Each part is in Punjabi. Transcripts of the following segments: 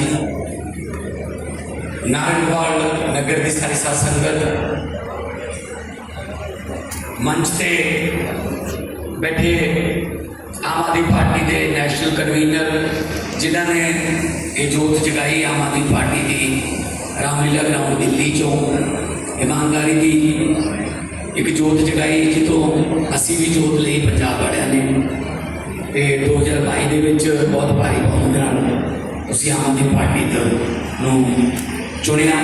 ਜੀ। ਨਾਰਨਵਾਲ ਨਗਰ ਦੀ ਸਾਰੀ ਸਾਧ ਸੰਗਤ ਮੰਚ ਤੇ ਬੈਠੇ ਆਮ ਆਦਮੀ ਪਾਰਟੀ ਦੇ ਨੈਸ਼ਨਲ ਕਨਵੀਨਰ, ਜਿਨ੍ਹਾਂ ਨੇ ਇਹ ਜੋਤ ਜਗਾਈ ਆਮ ਆਦਮੀ ਪਾਰਟੀ ਦੀ, ਰਾਮਲੀਲਾ ਗਰਾਊਂਡ ਦਿੱਲੀ ਚੋਂ, ਇਮਾਨਦਾਰੀ ਦੀ ਇੱਕ ਜੋਤ ਜਗਾਈ, ਜਿੱਥੋਂ ਅਸੀਂ ਵੀ ਜੋਤ ਲਈ ਪੰਜਾਬ ਵਾਲਿਆਂ ਨੇ। ਤੇ 2022 ਦੇ ਵਿੱਚ ਬਹੁਤ ਭਾਰੀ ਬਹੁਮਤ ਨਾਲ ਤੁਸੀਂ ਆਮ ਆਦਮੀ ਪਾਰਟੀ ਤੋਂ ਨੂੰ ਚੁਣਿਆ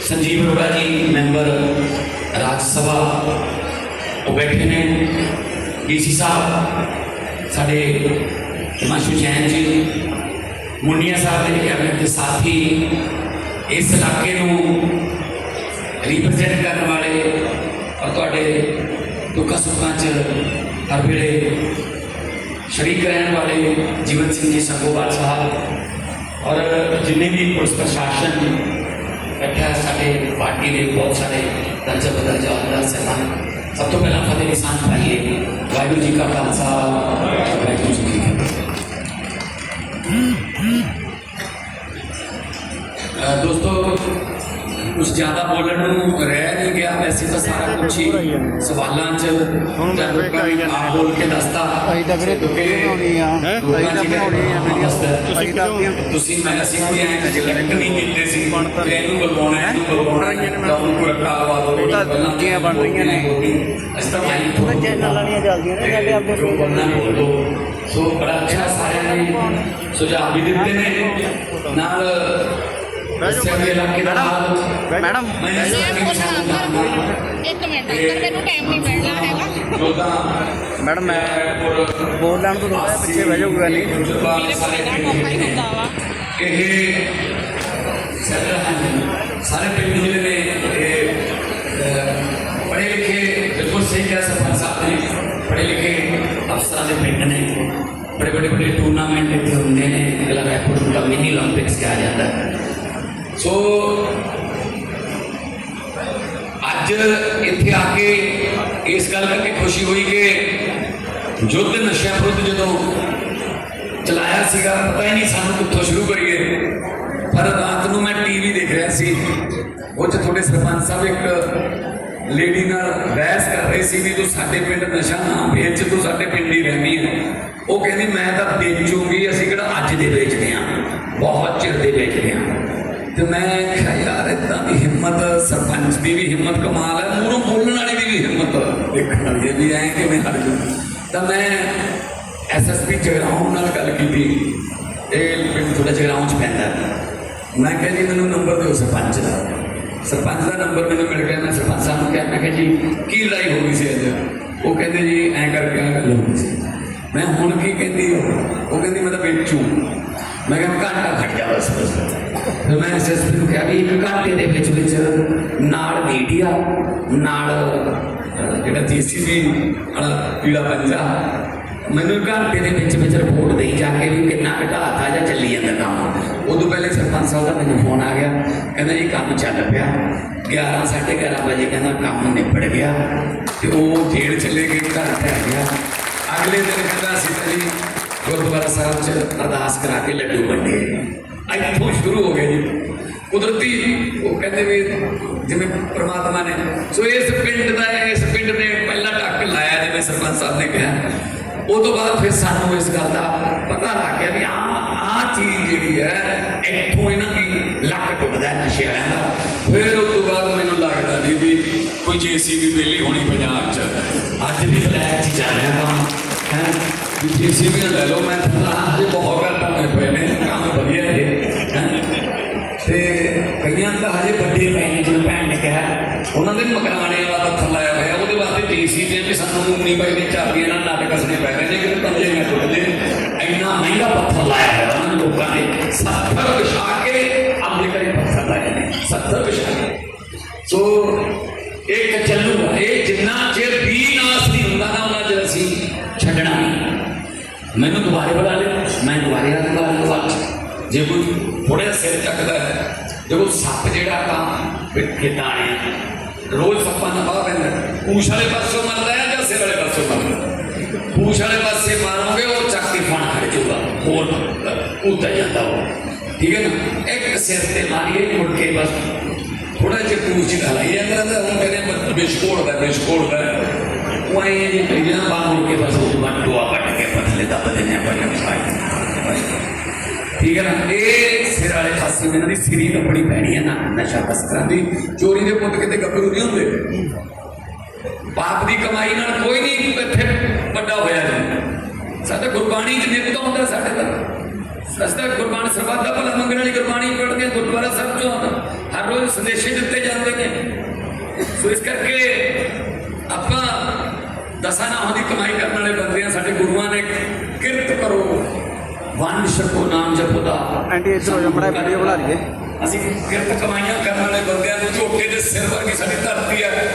ਸੰਜੀਵ ਅਰੋੜਾ ਜੀ, ਮੈਂਬਰ ਰਾਜ ਸਭਾ, ਉਹ ਬੈਠੇ ਨੇ। ਡੀਸੀ ਸਾਹਿਬ, ਸਾਡੇ ਹਿਮਾਂਸ਼ੂ ਜੈਨ ਜੀ, ਮੁੰਡੀਆਂ ਸਾਹਿਬ ਦੇ ਕੈਬਨਿਟ ਦੇ ਸਾਥੀ, ਇਸ ਇਲਾਕੇ ਨੂੰ ਰਿਪਰੈਜ਼ੈਂਟ ਕਰਨ ਵਾਲੇ ਔਰ ਤੁਹਾਡੇ ਦੁੱਖਾਂ ਸੁੱਖਾਂ 'ਚ ਹਰ ਵੇਲੇ ਸ਼ਰੀਕ ਰਹਿਣ ਵਾਲੇ ਜੀਵਨ ਸਿੰਘ ਜੀ ਸੰਗੋਵਾਲ ਸਾਹਿਬ ਔਰ ਜਿੰਨੇ ਵੀ ਪੁਲਿਸ ਪ੍ਰਸ਼ਾਸਨ ਬੈਠਾ ਹੈ ਸਾਡੇ ਪਾਰਟੀ ਦੇ ਬਹੁਤ ਸਾਰੇ ਦਰਜਾ ਬਦਰਜਾ ਅਹੁਦਾ ਸਹਿਬਾਨ ਸਭ ਤੋਂ ਪਹਿਲਾਂ ਫਤਿਹ ਨਿਸ਼ਾਨ ਪਾਈਏ ਵਾਹਿਗੁਰੂ ਜੀ ਕਾ ਖਾਲਸਾ ਵਾਹਿਗੁਰੂ ਜੀ ਕੀ ਫਤਿਹ ਅ, ਦੋਸਤੋ ਕੁਝ ਜ਼ਿਆਦਾ ਬੋਲਣ ਨੂੰ ਰਹਿ ਨਹੀਂ ਗਿਆ ਵੈਸੇ ਤਾਂ ਸਾਰਾ ਕੁਝ ਹੀ ਸਵਾਲਾਂ 'ਚ ਜਾਂ ਲੋਕਾਂ ਨੇ ਆਪ ਬੋਲ ਕੇ ਦੱਸਦਾ ਅਸੀਂ ਤਾਂ ਵੀਰੇ ਕਿਉਂਕਿ ਬਣਾਉਣੀ ਆ। ਅਸੀਂ ਤਾਂ ਬਣਾਉਣੀ ਆ ਵੀਡੀਓ। ਅਸੀਂ ਤਾਂ ਆਪਣੀਆਂ ਤੁਸੀਂ ਮੈਂ ਅਸੀਂ ਵੀ ਐਂ ਸਿਲੈਕਟ ਨਹੀਂ ਕੀਤੇ ਸੀ ਕਿ ਇਹਨੂੰ ਬੁਲਵਾਉਣਾ ਹੈ, ਇਹਨੂੰ ਬੁਲਵਾਉਣਾ ਹੈ, ਤਾਂ ਉਹਨੂੰ ਕੋਈ ਰੱਟਾ ਲਵਾ ਦਿਓ ਉਹ ਤਾਂ ਦੂਜੀਆਂ ਬਣ ਰਹੀਆਂ ਨੇ। ਅਸੀਂ ਤਾਂ ਭਾਈ ਉਹਦਾ ਚੈਨਲ ਵਾਲੀਆਂ ਚੱਲਦੀਆਂ ਨੇ ਸਾਡੇ ਆਪਦੇ ਜੋ ਬੰਨਾ ਬੋਲ। ਦੋ ਸੋ ਬੜਾ ਅੱਛਾ ਸਾਰਿਆਂ ਨੇ ਸੁਝਾਅ ਵੀ ਦਿੱਤੇ ਨੇ। ਨਾਲ ਦੱਸਿਆ ਵੀ ਇਲਾਕੇ ਦਾ ਹਾਲ ਮੈਡਮ ਸਿਰਫ ਕੁਛ ਅੰਦਰ ਇੱਕ ਮਿੰਟ ਅੰਦਰ ਮੈਨੂੰ ਟਾਈਮ ਨਹੀਂ ਮਿਲਣਾ ਹੈਗਾ। ਮੈਡਮ ਮੈਂ ਬੋਲ ਲੈਣ ਤੋਂ ਥੋੜਾ ਪਿੱਛੇ ਬਹਿ ਜਾਊਗਾ ਨਹੀਂ। ਮੇਰੇ ਕੋਲ ਇਹਦਾ ਮੌਕਾ ਹੀ ਹੁੰਦਾ ਵਾ। ਇਹ ਸਾਰੇ ਪਿੰਡ ਜਿਹੜੇ ਨੇ ਇਹ ਪੜ੍ਹੇ ਲਿਖੇ ਬਿਲਕੁਲ ਸਹੀ ਕਿਹਾ ਸਰਪੰਚ ਸਾਹਿਬ ਨੇ। ਪੜ੍ਹੇ ਲਿਖੇ ਅਫਸਰਾਂ ਦੇ ਪਿੰਡ ਨੇ। ਬੜੇ ਬੜੇ ਬੜੇ ਟੂਰਨਾਮੈਂਟ ਇੱਥੇ ਹੁੰਦੇ ਨੇ। ਅਗਲਾ ਰਾਏਪੁਰ ਟੂਰਨਾਮੈਂਟ ਮਿਨੀ 올림픽ਸ ਕਿਹਾ ਜਾਂਦਾ ਹੈ। ਸੋ ਅੱਜ ਇੱਥੇ ਆ ਕੇ ਇਸ ਗੱਲ ਕਰਕੇ ਖੁਸ਼ੀ ਹੋਈ ਕਿ ਯੁੱਧ ਨਸ਼ਿਆਂ ਵਿਰੁੱਧ ਜਦੋਂ ਚਲਾਇਆ ਸੀਗਾ, ਪਤਾ ਹੀ ਨਹੀਂ ਸਾਨੂੰ ਕਿੱਥੋਂ ਸ਼ੁਰੂ ਕਰੀਏ। ਪਰ ਰਾਤ ਨੂੰ ਮੈਂ ਟੀਵੀ ਦੇਖ ਰਿਹਾ ਸੀ। ਉਹ 'ਚ ਤੁਹਾਡੇ ਸਰਪੰਚ ਸਾਹਿਬ ਇੱਕ ਲੇਡੀ ਨਾਲ ਬਹਿਸ ਕਰ ਰਹੇ ਸੀ ਵੀ ਤੂੰ ਸਾਡੇ ਪਿੰਡ ਨਸ਼ਾ ਨਾ ਵੇਚ, ਤੂੰ ਸਾਡੇ ਪਿੰਡ ਹੀ ਰਹਿੰਦੀ ਹੈ। ਉਹ ਕਹਿੰਦੀ, ਮੈਂ ਤਾਂ ਵੇਚੂਗੀ ਅਸੀਂ ਕਿਹੜਾ ਅੱਜ ਦੇ ਵੇਚਦੇ ਹਾਂ। ਬਹੁਤ ਚਿਰ ਦੇ ਵੇਚਦੇ ਹਾਂ। ਤੇ ਮੈਂ ਕਿਹਾ ਯਾਰ ਇਦਾਂ ਦੀ ਹਿੰਮਤ ਸਰਪੰਚ ਦੀ ਵੀ ਹਿੰਮਤ ਕਮਾਲ ਹੈ ਮੂਰੋਂ ਬੋਲਣ ਵਾਲੀ ਦੀ ਵੀ ਹਿੰਮਤ ਦੇਖਣ ਵਾਲੀ ਹੈ ਵੀ ਐਂ ਕਿਵੇਂ ਹਟ ਜੂ ਤਾਂ ਮੈਂ ਐਸਐਸਪੀ ਜਗਰਾਉਂ ਨਾਲ ਗੱਲ ਕੀਤੀ ਇਹ ਪਿੰਡ ਥੋੜਾ ਜਗਰਾਉਂ ਚ ਪੈਂਦਾ ਹੈ। ਮੈਂ ਕਿਹਾ ਜੀ ਮੈਨੂੰ ਨੰਬਰ ਦਿਓ ਸਰਪੰਚ ਦਾ ਸਰਪੰਚ ਦਾ ਨੰਬਰ ਮੈਨੂੰ ਮਿਲ ਗਿਆ ਮੈਂ ਸਰਪੰਚ ਸਾਹਿਬ ਨੂੰ ਕਿਹਾ ਮੈਂ ਕਿਹਾ ਜੀ ਕੀ ਲੜਾਈ ਹੋ ਗਈ ਸੀ ਅੱਜ ਉਹ ਕਹਿੰਦੇ ਜੀ ਐਂ ਕਰਕੇ ਆ ਗੱਲ ਹੋ ਗਈ ਸੀ ਮੈਂ ਹੁਣ ਕੀ ਕਹਿੰਦੀ ਹੋ ਉਹ ਕਹਿੰਦੀ ਮੈਂ ਤਾਂ ਵੇਚੂ ਮੈਂ ਕਿਹਾ ਘੰਟਾ ਖੜ ਜਾ ਬਸ ਬਸ। ਫਿਰ ਮੈਂ ਐਸਐਸਪੀ ਨੂੰ ਕਿਹਾ ਵੀ ਇੱਕ ਘੰਟੇ ਦੇ ਵਿੱਚ ਵਿੱਚ ਨਾਲ ਮੀਡੀਆ ਨਾਲ ਜਿਹੜਾ ਜੀਸੀਬੀ ਵਾਲਾ ਪੀੜਾ ਪੰਜਾ, ਮੈਨੂੰ ਘੰਟੇ ਦੇ ਵਿੱਚ ਵਿੱਚ ਰਿਪੋਰਟ ਦੇਈ ਜਾ ਕੇ ਵੀ ਕਿੰਨਾ ਘਟਾਤਾ ਜਾਂ ਚੱਲੀ ਜਾਂਦਾ ਕੰਮ। ਉਦੋਂ ਪਹਿਲੇ ਸਰਪੰਚ ਸਾਹਿਬ ਦਾ ਮੈਨੂੰ ਫੋਨ ਆ ਗਿਆ, ਕਹਿੰਦਾ ਜੀ ਕੰਮ ਚੱਲ ਪਿਆ। 11 11:30 ਵਜੇ ਕਹਿੰਦਾ ਕੰਮ ਨਿਬੜ ਗਿਆ ਤੇ ਉਹ ਜੇਲ੍ਹ ਚਲੇ ਗਏ ਘਰ ਪੈ ਗਿਆ। ਅਗਲੇ ਦਿਨ ਕਹਿੰਦਾ ਅਸੀਂ ਜੀ ਗੁਰਦੁਆਰਾ ਸਾਹਿਬ 'ਚ ਅਰਦਾਸ ਕਰਾ ਕੇ ਲੱਡੂ ਵੰਡੇ। ਇੱਥੋਂ ਸ਼ੁਰੂ ਹੋ ਗਿਆ ਜੀ। ਕੁਦਰਤੀ, ਉਹ ਕਹਿੰਦੇ ਵੀ ਜਿਵੇਂ ਪ੍ਰਮਾਤਮਾ ਨੇ, ਸੋ ਇਸ ਪਿੰਡ ਦਾ, ਇਸ ਪਿੰਡ ਨੇ ਪਹਿਲਾ ਟੱਕ ਲਾਇਆ, ਜਿਵੇਂ ਸਰਪੰਚ ਸਾਹਿਬ ਨੇ ਕਿਹਾ। ਉਹ ਤੋਂ ਬਾਅਦ ਫਿਰ ਸਾਨੂੰ ਇਸ ਗੱਲ ਦਾ ਪਤਾ ਲੱਗ ਗਿਆ ਵੀ ਆ ਆ ਚੀਜ਼ ਜਿਹੜੀ ਹੈ, ਇੱਥੋਂ ਇਹਨਾਂ ਦੀ ਲੱਕ ਟੁੱਟਦਾ ਹੈ ਵਾਲਿਆਂ ਦਾ। ਫਿਰ ਉਸ ਤੋਂ ਬਾਅਦ ਮੈਨੂੰ ਲੱਗਦਾ ਜੀ ਵੀ ਕੋਈ ਜੀਸੀਬੀ ਵੇਲੀ ਹੋਣੀ ਪੰਜਾਬ 'ਚ। ਅੱਜ ਵੀ ਫਲੈਗ 'ਚ ਚੱਲ ਰਿਹਾ ਕੰਮ ਹੈ? ਵੀ ਜੀਸੀਬੀ ਲੈ ਲਓ ਮੈਂ ਤਾਂ ਹਜੇ ਬਹੁਤ ਘੱਟ ਹੋਏ ਪਏ ਨੇ ਕੰਮ ਵਧੀਆ ਹੈ ਤੇ ਕਈਆਂ ਦਾ ਹਜੇ ਵੱਡੇ ਪਏ ਨੇ ਜਿਵੇਂ ਭੈਣ ਨੇ ਕਿਹਾ ਉਹਨਾਂ ਦੇ ਮਕਾਨੇ ਵਾਲਾ ਪੱਥਰ ਲਾਇਆ ਹੋਇਆ ਉਹਦੇ ਵਾਸਤੇ ਡੀਸੀ ਦੇ ਵੀ ਸਾਨੂੰ ਉਨੀ ਬਾਈ ਦੇ ਚਾਬੀਆਂ ਨਾਲ ਨਾਟਕ ਕਸਨੇ ਪੈ ਰਹੇ ਨੇ ਕਿ ਪੰਜੇ ਨਾ ਟੁੱਟਦੇ ਇੰਨਾ ਮਹਿੰਗਾ ਪੱਥਰ ਲਾਇਆ ਹੋਇਆ ਉਹਨਾਂ ਲੋਕਾਂ ਨੇ। 70 ਵਿਛਾ ਕੇ ਆਪਣੇ ਘਰੇ ਪੱਥਰ ਲਾਏ ਨੇ 70 ਵਿਛਾ ਦੁਬਾਰੇ ਬੁਲਾ ਲਿਓ ਮੈਂ ਦੁਬਾਰੇ ਆ ਜਾਊਂਗਾ ਤੁਹਾਨੂੰ ਜੇ ਕੋਈ ਥੋੜਾ ਸਿਰ ਚੱਕਦਾ ਹੈ ਦੇਖੋ ਸੱਪ ਜਿਹੜਾ ਤਾਂ ਪਿੱਠੇ ਦਾਣੇ ਰੋਜ਼ ਸੱਪਾਂ ਦਾ ਬਾਹ ਪੈਂਦਾ ਪੂਛ ਵਾਲੇ ਪਾਸੋਂ ਮਰਦਾ ਹੈ ਜਾਂ ਸਿਰ ਵਾਲੇ ਪਾਸੋਂ ਮਰਦਾ ਹੈ? ਪੂਛ ਵਾਲੇ ਪਾਸੇ ਮਾਰੋਗੇ ਉਹ ਚੱਕ ਕੇ ਫਣ ਖੜ ਜਾਊਗਾ ਹੋਰ ਉੱਤੇ ਜਾਂਦਾ ਉਹ ਠੀਕ ਹੈ ਨਾ ਇੱਕ ਸਿਰ ਤੇ ਮਾਰੀਏ ਮੁੜ ਕੇ ਬਸ ਥੋੜਾ ਜਿਹਾ ਕੂਚ ਢਲਾਈ ਜਾਂਦਾ ਤਾਂ ਉਹ ਕਹਿੰਦੇ ਬਿਸ਼ਕੋੜ ਦਾ ਬਿਸ਼ਕੋੜ ਦਾ ਉਹ ਐਂ ਜੀ ਪਹਿਲਾਂ ਬਾਹਰ ਮੁੜ ਕੇ ਬਸ ਉਹ ਮਨ ਟੋਆ ਪੱਟ ਕੇ ਪਤਲੇ ਦਾ ਬਦਨੇ ਪਰ ਠੀਕ ਹੈ ਨਾ ਇਹ ਸਿਰ ਵਾਲੇ ਪਾਸੇ ਇਹਨਾਂ ਦੀ ਸਿਰੀ ਤਾਂ ਬੜੀ ਪੈਣੀ ਹੈ ਨਾ ਨਸ਼ਾ ਤਸਕਰਾਂ ਦੀ ਚੋਰੀ ਦੇ ਪੁੱਤ ਕਿਤੇ ਗੱਭਰੂ ਨਹੀਂ ਹੁੰਦੇ ਪਾਪ ਦੀ ਕਮਾਈ ਨਾਲ ਕੋਈ ਨਹੀਂ ਇੱਥੇ ਵੱਡਾ ਹੋਇਆ ਜੀ ਸਾਡਾ ਗੁਰਬਾਣੀ ਚ ਨਿਪਟ ਹੁੰਦਾ ਸਾਡੇ ਤੱਕ ਸਸਤਾ ਗੁਰਬਾਣੀ ਸਰਬੱਤ ਦਾ ਭਲਾ ਮੰਗਣ ਵਾਲੀ ਗੁਰਬਾਣੀ ਪੜ੍ਹਦੇ ਹਾਂ, ਗੁਰਦੁਆਰਾ ਸਾਹਿਬ ਚੋਂ ਹਰ ਰੋਜ਼ ਸੰਦੇਸ਼ੇ ਦਿੱਤੇ ਜਾਂਦੇ ਨੇ ਸੋ ਇਸ ਕਰਕੇ ਆਪਾਂ ਦਸਾਂ ਨਾਹਾਂ ਦੀ ਕਮਾਈ ਕਰਨ ਵਾਲੇ ਬੰਦੇ ਆ ਸਾਡੇ ਗੁਰੂਆਂ ਨੇ ਕਿਰਤ ਕਰੋ। ਵੰਡ ਛਕੋ ਨਾਮ ਜਪੋ ਦਾ। ਆਂਟੀ ਇੱਧਰ ਹੋ ਜਾ, ਮਾੜਾ ਵੀਡੀਓ ਬਣਾ ਲਈਏ। ਅਸੀਂ ਕਿਰਤ ਕਮਾਈਆਂ ਕਰਨ ਵਾਲੇ ਬੰਦਿਆਂ ਨੂੰ ਝੋਟੇ ਦੇ ਸਿਰ ਵਰਗੀ ਸਾਡੀ ਧਰਤੀ ਹੈ।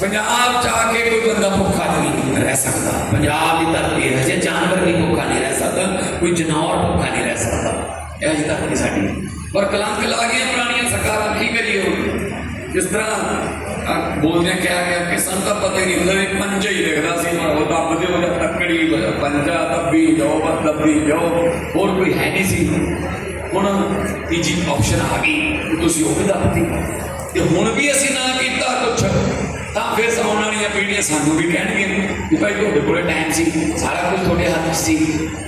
ਪੰਜਾਬ ਚ ਆ ਕੇ ਕੋਈ ਬੰਦਾ ਭੁੱਖਾ ਨਹੀਂ ਰਹਿ ਸਕਦਾ। ਪੰਜਾਬ ਦੀ ਧਰਤੀ ਹੈ ਜੇ ਜਾਨਵਰ ਵੀ ਭੁੱਖਾ ਨਹੀਂ ਰਹਿ ਸਕਦਾ ਕੋਈ ਜਨੌਰ ਭੁੱਖਾ ਨਹੀਂ ਰਹਿ ਸਕਦਾ। ਇਹ ਜੀ ਧਰਤੀ ਸਾਡੀ। ਪਰ ਕਲੰਕ ਲਾ ਗਈਆਂ ਪੁਰਾਣੀਆਂ ਸਰਕਾਰਾਂ ਕੀ ਕਰੀਏ ਜਿਸ ਤਰ੍ਹਾਂ ਬੋਲਦੇ ਕਿਹਾ ਗਿਆ ਕਿ ਸਾਨੂੰ ਤਾਂ ਪਤਾ ਨਹੀਂ ਹੁੰਦਾ ਵੀ ਪੰਜਾ ਹੀ ਲਿਖਦਾ ਸੀ ਉਹ ਦੱਬ ਦੇ ਉਹ ਤੱਕੜੀ, ਪੰਜਾ ਦੱਬੀ ਜਾਓ ਬਸ ਦੱਬੀ ਜਾਓ ਹੋਰ ਕੋਈ ਹੈ ਨਹੀਂ ਸੀ। ਹੁਣ ਤੀਜੀ ਆਪਸ਼ਨ ਆ ਗਈ ਤੁਸੀਂ ਉਹ ਵੀ ਦੱਬਦੀ ਤੇ ਹੁਣ ਵੀ ਅਸੀਂ ਨਾ ਕੀਤਾ ਕੁਛ, ਤਾਂ ਫਿਰ ਆਉਣ ਵਾਲੀਆਂ ਪੀੜ੍ਹੀਆਂ ਸਾਨੂੰ ਵੀ ਕਹਿਣਗੀਆਂ ਕਿ ਭਾਈ ਤੁਹਾਡੇ ਕੋਲੇ ਟਾਈਮ ਸੀ, ਸਾਰਾ ਕੁਝ ਤੁਹਾਡੇ ਹੱਥ ਸੀ,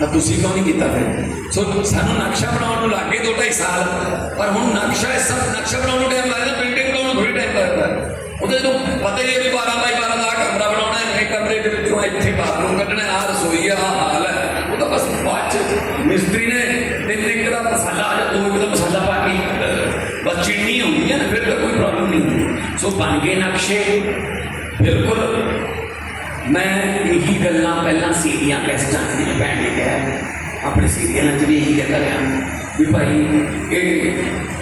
ਤਾਂ ਤੁਸੀਂ ਕਿਉਂ ਨਹੀਂ ਕੀਤਾ ਫਿਰ? ਸੋ ਸਾਨੂੰ ਨਕਸ਼ਾ ਬਣਾਉਣ ਨੂੰ ਲੱਗੇ ਦੋ ਢਾਈ ਸਾਲ, ਪਰ ਹੁਣ ਨਕਸ਼ਾ ਇਸ ਨਕਸ਼ਾ ਬਣਾਉਣ ਨੂੰ ਟਾਈਮ ਲੱਗਦਾ ਪਤਾ ਹੀ ਹੈ ਵੀ 12 ਬਾਈ 12 ਦਾ ਆਹ ਕਮਰਾ ਬਣਾਉਣਾ ਹੈ ਇਹ ਕਮਰੇ ਦੇ ਵਿੱਚੋਂ ਇੱਥੇ ਬਾਥਰੂਮ ਕੱਢਣਾ ਆ ਰਸੋਈ ਆ ਆਹ ਹਾਲ ਹੈ। ਉਹ ਤਾਂ ਬਸ ਬਾਅਦ ਚ ਮਿਸਤਰੀ ਨੇ ਤਿੰਨ ਇੱਕ ਦਾ ਮਸਾਲਾ ਆ ਦੋ ਇੱਕ ਦਾ ਮਸਾਲਾ ਪਾ ਕੇ ਅਹ, ਬਸ ਚਿੰਨੀ ਹੁੰਦੀ ਹੈ ਨਾ ਫਿਰ ਤਾਂ ਕੋਈ ਪ੍ਰੋਬਲਮ ਨਹੀਂ ਹੁੰਦੀ। ਸੋ ਬਣ ਗਏ ਨਕਸ਼ੇ। ਬਿਲਕੁਲ। ਮੈਂ ਇਹੀ ਗੱਲਾਂ ਪਹਿਲਾਂ ਸੀਰੀਆਂ ਕੈਸਟਾਂ ਦੀ ਭੈਣ ਨੇ ਕਿਹਾ। ਆਪਣੇ ਸੀਰੀਆਂ 'ਚ ਵੀ ਇਹੀ ਕਹਿੰਦਾ ਰਿਹਾ ਵੀ ਭਾਈ ਇਹ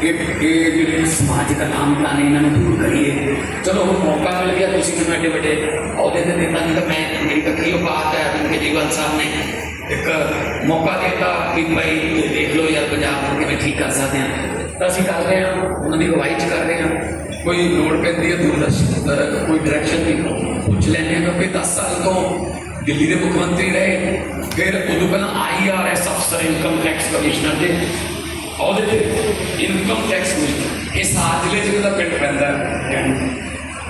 ਇਹ ਇਹ ਜਿਹੜੇ ਸਮਾਜਿਕ ਕਾਮਤਾ ਨੇ, ਇਹਨਾਂ ਨੂੰ ਦੂਰ ਕਰੀਏ। ਚਲੋ ਹੁਣ ਮੌਕਾ ਮਿਲ ਗਿਆ, ਤੁਸੀਂ ਮੈਨੂੰ ਐਡੇ ਵੱਡੇ ਅਹੁਦੇ ਤੇ ਦਿੱਤਾ ਨਹੀਂ ਤਾਂ ਮੈਂ ਮੇਰੀ ਤਾਂ ਕੀ ਔਕਾਤ ਹੈ ਕਿ ਕੇਜਰੀਵਾਲ ਸਾਹਿਬ ਨੇ, ਇੱਕ ਮੌਕਾ ਦਿੱਤਾ ਕਿ ਭਾਈ ਦੇਖ ਲਓ ਯਾਰ, ਪੰਜਾਬ ਨੂੰ ਕਿਵੇਂ ਠੀਕ ਕਰ ਸਕਦੇ ਹਾਂ ਤਾਂ ਅਸੀਂ ਕਰ ਰਹੇ ਹਾਂ, ਉਹਨਾਂ ਦੀ ਅਗਵਾਈ 'ਚ ਕਰ ਰਹੇ ਹਾਂ। ਕੋਈ ਲੋੜ ਪੈਂਦੀ ਹੈ, ਦੂਰਦਰਸ਼ਨ ਕੋਈ ਡਾਇਰੈਕਸ਼ਨ ਦੀ ਪੁੱਛ ਲੈਂਦੇ ਹਾਂ, ਕਿਉਂਕਿ 10 ਸਾਲ ਤੋਂ ਦਿੱਲੀ ਦੇ ਮੁੱਖ ਮੰਤਰੀ ਰਹੇ, ਫਿਰ ਉਦੋਂ ਪਹਿਲਾਂ ਆਈਆਰਐਸ ਅਫਸਰ ਇਨਕਮ ਟੈਕਸ ਕਮਿਸ਼ਨਰ ਦੇ। ਉਹਦੇ ਤੇ ਇਨਕਮ ਟੈਕਸ ਕਮਿਸ਼ਨਰ ਇਹ ਸਾਤ ਜ਼ਿਲ੍ਹੇ ਚ ਉਹਦਾ ਪਿੰਡ ਪੈਂਦਾ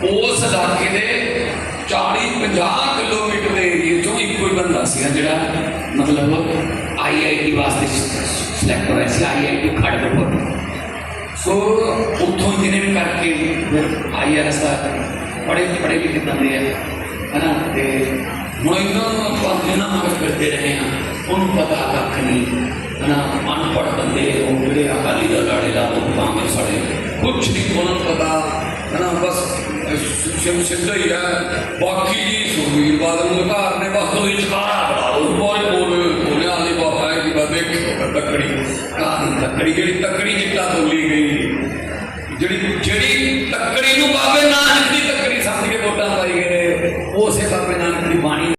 ਉਸ ਇਲਾਕੇ ਦੇ 40 50 ਕਿਲੋਮੀਟਰ ਦੇ ਏਰੀਏ ਚੋਂ ਇੱਕੋ ਹੀ ਬੰਦਾ ਸੀਗਾ ਜਿਹੜਾ ਮਤਲਬ ਆਈਆਈਟੀ ਵਾਸਤੇ ਸਿਲੈਕਟ ਹੋਇਆ ਸੀ ਆਈਆਈਟੀ ਖੜਗਪੁਰ ਸੋ ਉੱਥੋਂ ਇੰਜੀਨੀਅਰਿੰਗ ਕਰਕੇ ਫਿਰ ਆਈਆਰਐਸ ਦਾ ਬੜੇ ਬੜੇ ਲਿਖੇ ਬੰਦੇ ਆ, ਹਨਾ? ਤੇ ਹੁਣ ਇਹਨਾਂ ਨੂੰ ਆਪਾਂ ਜਿਹਨਾਂ ਮਗਰ ਫਿਰਦੇ ਰਹੇ ਹਾਂ ਉਹਨੂੰ ਪਤਾ ਕੱਖ ਨਹੀਂ ਹਨਾ ਅਨਪੜ੍ਹ ਬੰਦੇ ਉਹ ਜਿਹੜੇ ਅਕਾਲੀ ਦਲ ਵਾਲੇ ਦਾ ਉਹ ਕਾਂਗਰਸ ਵਾਲੇ ਕੁਛ ਨਹੀਂ ਉਹਨਾਂ ਨੂੰ ਪਤਾ ਹਨਾ ਬਸ ਸਿਮ ਸਿੱਧਾ ਹੀ ਹੈ ਬਾਕੀ ਜੀ ਸੁਖਬੀਰ ਬਾਦਲ ਨੂੰ ਘਰ ਨੇ ਬਸ ਉਹਦੀ ਚਕਾਰਾ ਬਣਾ ਲਓ ਬੋਲ ਬੋਲ ਬੋਲਿਆ ਵਾਲੀ ਬਾਬਾ ਹੈ ਕਿ ਬਦੇ ਤੱਕੜੀ ਕਾਹਦੀ ਤੱਕੜੀ ਜਿਹੜੀ ਤੱਕੜੀ ਜਿੱਤਾ ਤੋਲੀ ਗਈ ਜਿਹੜੀ ਜਿਹੜੀ ਤੱਕੜੀ ਨੂੰ ਬਾਬੇ ਨਾਨਕ ਦੀ ਤੱਕੜੀ ਸਮਝ ਕੇ ਵੋਟਾਂ ਪਾਈ ਗਏ ਨੇ ਉਸੇ ਬਾਬੇ ਨਾਨਕ ਦੀ ਬਾਣੀ